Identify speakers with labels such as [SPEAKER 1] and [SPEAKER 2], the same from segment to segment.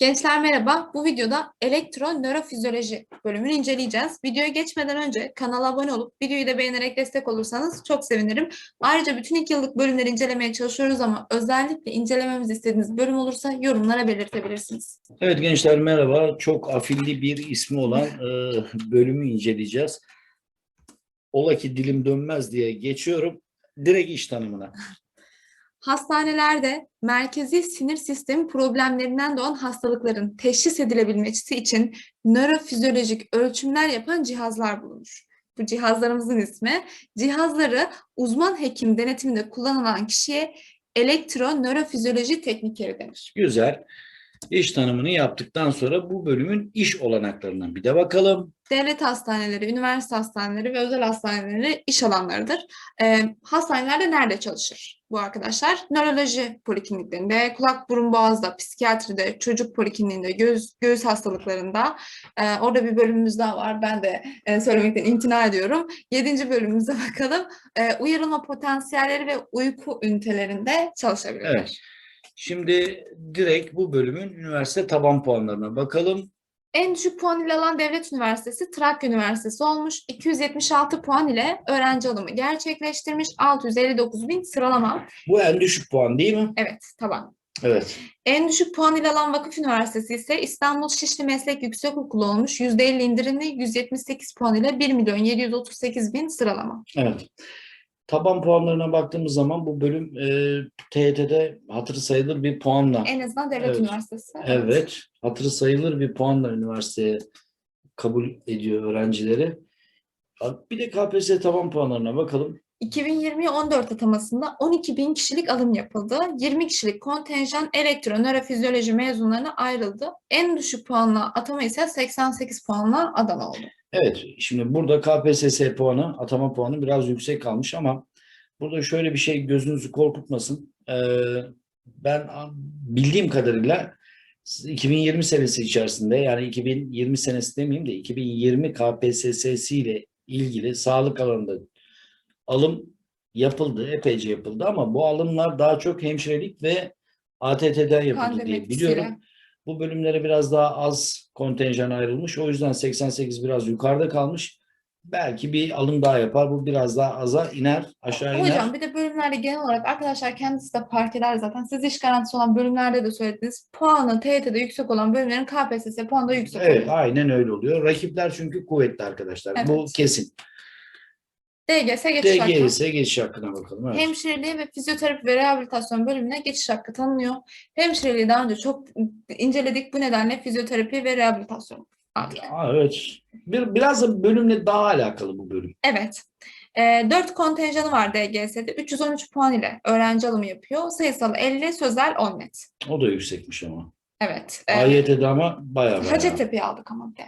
[SPEAKER 1] Gençler merhaba. Bu videoda elektro nörofizyoloji bölümünü inceleyeceğiz. Videoya geçmeden önce kanala abone olup videoyu da beğenerek destek olursanız çok sevinirim. Ayrıca bütün ilk yıllık bölümleri incelemeye çalışıyoruz ama özellikle incelememizi istediğiniz bölüm olursa yorumlara belirtebilirsiniz.
[SPEAKER 2] Evet gençler merhaba. Çok afilli bir ismi olan e, bölümü inceleyeceğiz. Ola ki dilim dönmez diye geçiyorum. Direkt iş tanımına.
[SPEAKER 1] Hastanelerde merkezi sinir sistemi problemlerinden doğan hastalıkların teşhis edilebilmesi için nörofizyolojik ölçümler yapan cihazlar bulunur. Bu cihazlarımızın ismi, cihazları uzman hekim denetiminde kullanılan kişiye elektro nörofizyoloji teknikleri denir.
[SPEAKER 2] Güzel. İş tanımını yaptıktan sonra bu bölümün iş olanaklarına bir de bakalım.
[SPEAKER 1] Devlet hastaneleri, üniversite hastaneleri ve özel hastaneleri iş alanlarıdır. Ee, hastanelerde nerede çalışır bu arkadaşlar? Nöroloji polikliniklerinde, kulak burun boğazda, psikiyatride, çocuk polikliniğinde, göğüs, göğüs hastalıklarında. Ee, orada bir bölümümüz daha var. Ben de e, söylemekten imtina ediyorum. Yedinci bölümümüze bakalım. Ee, uyarılma potansiyelleri ve uyku ünitelerinde çalışabilirler.
[SPEAKER 2] Evet. Şimdi direkt bu bölümün üniversite taban puanlarına bakalım.
[SPEAKER 1] En düşük puan ile alan devlet üniversitesi Trakya Üniversitesi olmuş. 276 puan ile öğrenci alımı gerçekleştirmiş. 659 bin sıralama.
[SPEAKER 2] Bu en düşük puan değil mi?
[SPEAKER 1] Evet, taban.
[SPEAKER 2] Evet.
[SPEAKER 1] En düşük puan ile alan Vakıf Üniversitesi ise İstanbul Şişli Meslek Yüksekokulu olmuş. %50 indirimli 178 puan ile 1 milyon 738 bin sıralama.
[SPEAKER 2] Evet. Taban puanlarına baktığımız zaman bu bölüm e, TYT'de hatırı sayılır bir puanla.
[SPEAKER 1] En azından devlet
[SPEAKER 2] Evet.
[SPEAKER 1] üniversitesi.
[SPEAKER 2] Evet, hatırı sayılır bir puanla üniversiteye kabul ediyor öğrencileri. Bir de KPSS taban puanlarına bakalım.
[SPEAKER 1] 2020 14 atamasında 12 bin kişilik alım yapıldı. 20 kişilik kontenjan elektro nörofizyoloji mezunlarına ayrıldı. En düşük puanla atama ise 88 puanla Adana oldu.
[SPEAKER 2] Evet, şimdi burada KPSS puanı, atama puanı biraz yüksek kalmış ama burada şöyle bir şey gözünüzü korkutmasın. Ee, ben bildiğim kadarıyla 2020 senesi içerisinde yani 2020 senesi demeyeyim de 2020 KPSS'si ile ilgili sağlık alanında alım yapıldı, epeyce yapıldı ama bu alımlar daha çok hemşirelik ve ATT'den yapıldı
[SPEAKER 1] Pandemi
[SPEAKER 2] diye
[SPEAKER 1] etkisiyle.
[SPEAKER 2] biliyorum. Bu bölümlere biraz daha az kontenjan ayrılmış. O yüzden 88 biraz yukarıda kalmış. Belki bir alım daha yapar. Bu biraz daha aza iner, aşağı iner.
[SPEAKER 1] Hocam bir de bölümlerde genel olarak arkadaşlar kendisi de fark eder zaten. Siz iş garantisi olan bölümlerde de söylediniz. Puanı TYT'de yüksek olan bölümlerin KPSS puanı da yüksek
[SPEAKER 2] Evet,
[SPEAKER 1] oluyor.
[SPEAKER 2] aynen öyle oluyor. Rakipler çünkü kuvvetli arkadaşlar. Bu
[SPEAKER 1] Evet.
[SPEAKER 2] kesin.
[SPEAKER 1] DGS geçiş hakkı.
[SPEAKER 2] DGS geçiş hakkına bakalım. Evet.
[SPEAKER 1] Hemşireliği ve fizyoterapi ve rehabilitasyon bölümüne geçiş hakkı tanınıyor. Hemşireliği daha önce çok inceledik. Bu nedenle fizyoterapi ve rehabilitasyon.
[SPEAKER 2] Aa, evet. Bir, biraz da bölümle daha alakalı bu bölüm.
[SPEAKER 1] Evet. E, 4 kontenjanı var DGS'de. 313 puan ile öğrenci alımı yapıyor. Sayısal 50, sözel 10 net.
[SPEAKER 2] O da yüksekmiş ama.
[SPEAKER 1] Evet. e,
[SPEAKER 2] AYT'de ama bayağı bayağı.
[SPEAKER 1] Hacettepe'yi aldık ama bir de.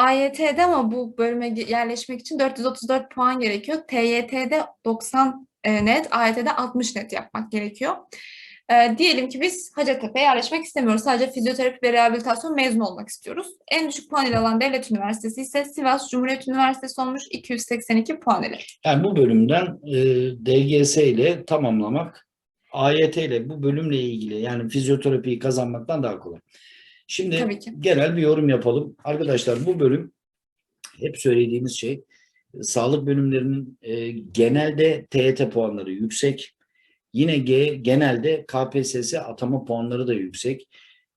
[SPEAKER 1] AYT'de ama bu bölüme yerleşmek için 434 puan gerekiyor. TYT'de 90 e, net, AYT'de 60 net yapmak gerekiyor. E, diyelim ki biz Hacettepe'ye yerleşmek istemiyoruz. Sadece fizyoterapi ve rehabilitasyon mezunu olmak istiyoruz. En düşük puan ile alan devlet üniversitesi ise Sivas Cumhuriyet Üniversitesi olmuş 282 puan ile.
[SPEAKER 2] Yani bu bölümden e, DGS ile tamamlamak AYT ile bu bölümle ilgili yani fizyoterapiyi kazanmaktan daha kolay. Şimdi genel bir yorum yapalım. Arkadaşlar bu bölüm hep söylediğimiz şey e, sağlık bölümlerinin e, genelde TYT puanları yüksek. Yine G, genelde KPSS atama puanları da yüksek.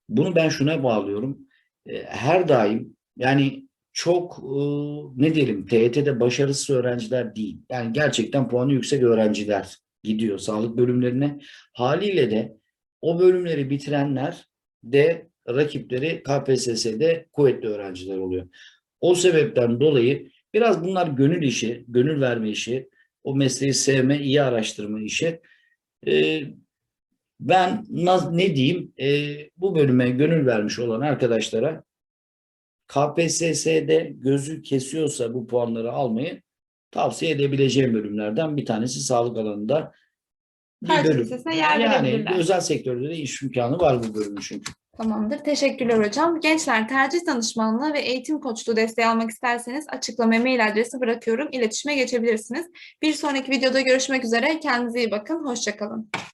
[SPEAKER 2] Bunu ben şuna bağlıyorum. E, her daim yani çok e, ne diyelim TYT'de başarısız öğrenciler değil. Yani gerçekten puanı yüksek öğrenciler gidiyor sağlık bölümlerine. Haliyle de o bölümleri bitirenler de rakipleri KPSS'de kuvvetli öğrenciler oluyor. O sebepten dolayı biraz bunlar gönül işi, gönül verme işi, o mesleği sevme, iyi araştırma işi. Ee, ben ne diyeyim, Ee, bu bölüme gönül vermiş olan arkadaşlara KPSS'de gözü kesiyorsa bu puanları almayı tavsiye edebileceğim bölümlerden bir tanesi sağlık alanında bir
[SPEAKER 1] Her
[SPEAKER 2] bölüm.
[SPEAKER 1] yer
[SPEAKER 2] Yani özel sektörde de iş imkanı var bu bölümün çünkü.
[SPEAKER 1] Tamamdır. Teşekkürler hocam. Gençler tercih danışmanlığı ve eğitim koçluğu desteği almak isterseniz açıklamaya mail adresi bırakıyorum. İletişime geçebilirsiniz. Bir sonraki videoda görüşmek üzere. Kendinize iyi bakın. Hoşçakalın.